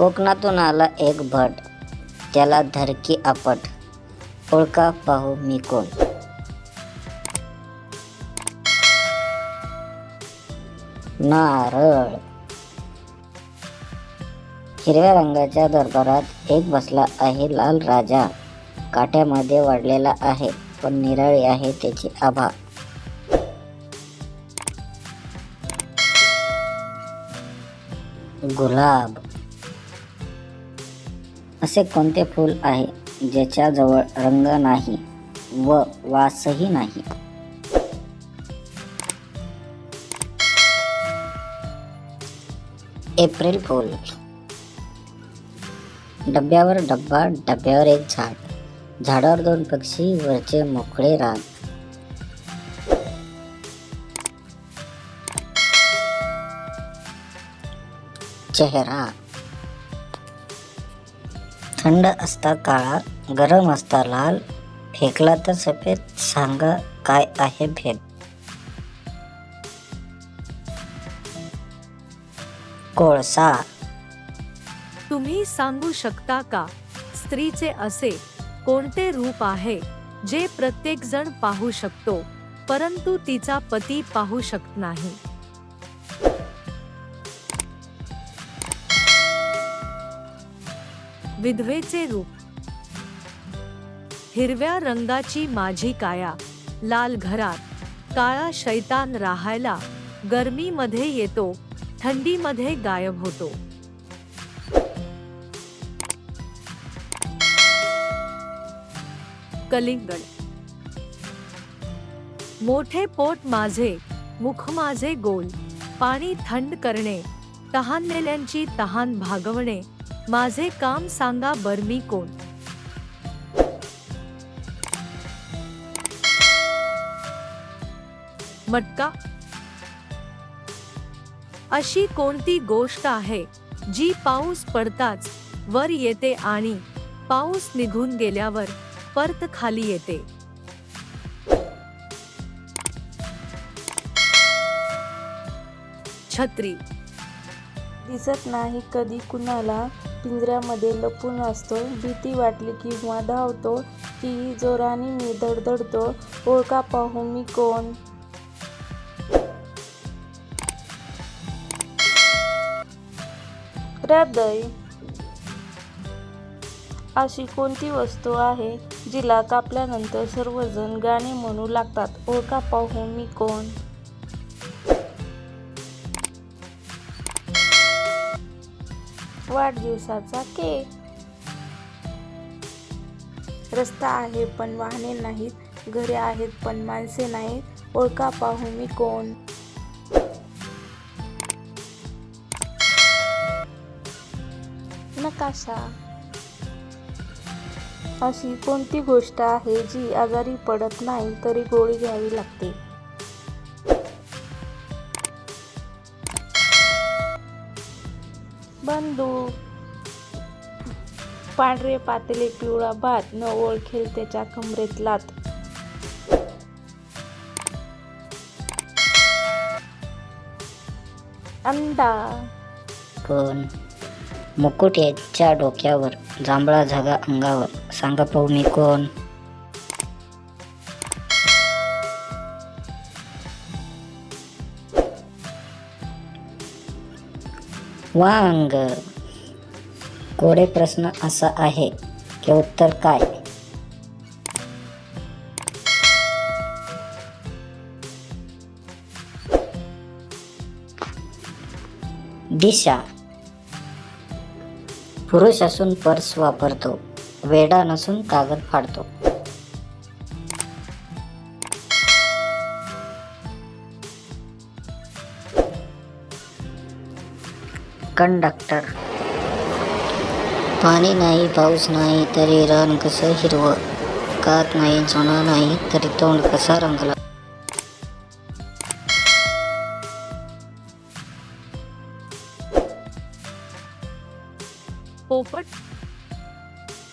कोकणातून आला एक भट. त्याला धरकी आपट. ओळखा पाहू मी कोण. नारळ. हिरव्या रंगाच्या दरबारात एक बसला आहे लाल राजा. काठ्यामध्ये वाढलेला आहे पण निराळी आहे त्याची आभा. गुलाब. असे कोणते फूल आहे ज्याच्याजवळ रंग नाही व वासही नाही? एप्रिल फूल. डब्यावर डब्बा डब्यावर एक झाड. झाडावर दोन पक्षी वरचे मोकळे रान. चेहरा. थंड असता काळा गरम असता लाल फेकला तर सफेद सांगा काय आहे भेद? कोळसा. तुम्ही सांगू शकता का स्त्रीचे असे कोणते रूप आहे जे प्रत्येक जण पाहू शकतो परंतु तिचा पती पाहू शकत नाही? विधवेचे रूप. हिरव्या रंगाची माझी काया लाल घरात काळा शैतान राहायला गरमीमध्ये येतो थंडीमध्ये गायब होतो. कलिंगड. मोठे पोट माझे मुख माझे गोल पाणी थंड करणे तहानलेल्यांची तहान भागवणे माझे काम सांगा बर्मी कोण? मटका? अशी कोणती गोष्ट आहे जी पाऊस पडताच वर येते आणि पाऊस निघून गेल्यावर परत खाली येते? छत्री. दिसत नाही कधी कुणाला. पिंजऱ्यामध्ये लपून असतो. भीती वाटली किंवा धावतो की जोराने मी धडधडतो. ओळखा पाहू मी कोण? हृदय. अशी कोणती वस्तू आहे जिला कापल्यानंतर सर्वजण गाणे म्हणू लागतात? ओळखा पाहू मी कोण? वाढदिवसाचा केक. रस्ता आहे पण वाहने नाहीत. घरे आहेत पण माणसे नाहीत. ओळखा पाहू मी कोण? नकाशा. अशी कोणती गोष्ट आहे जी आजारी पडत नाही तरी गोळी घ्यावी लागते. बंदूक पांढरे पातळे पिवळा भात न ओळखेल त्याच्या कमरेत लात. अंदा कोण मुकुट याच्या डोक्यावर जांभळा झागा अंगावर. सांगा पाहू मी कोण? वांग. कोडे प्रश्न असा आहे की उत्तर काय? दिशा. पुरुष असून पर्स वापरतो. वेडा नसून कागद फाडतो. कंडक्टर पाणी नाही पाऊस नाही तरी रान कसं हिरवं? कात नाही चणा नाही तरी तोंड कसा रंगला? पोपट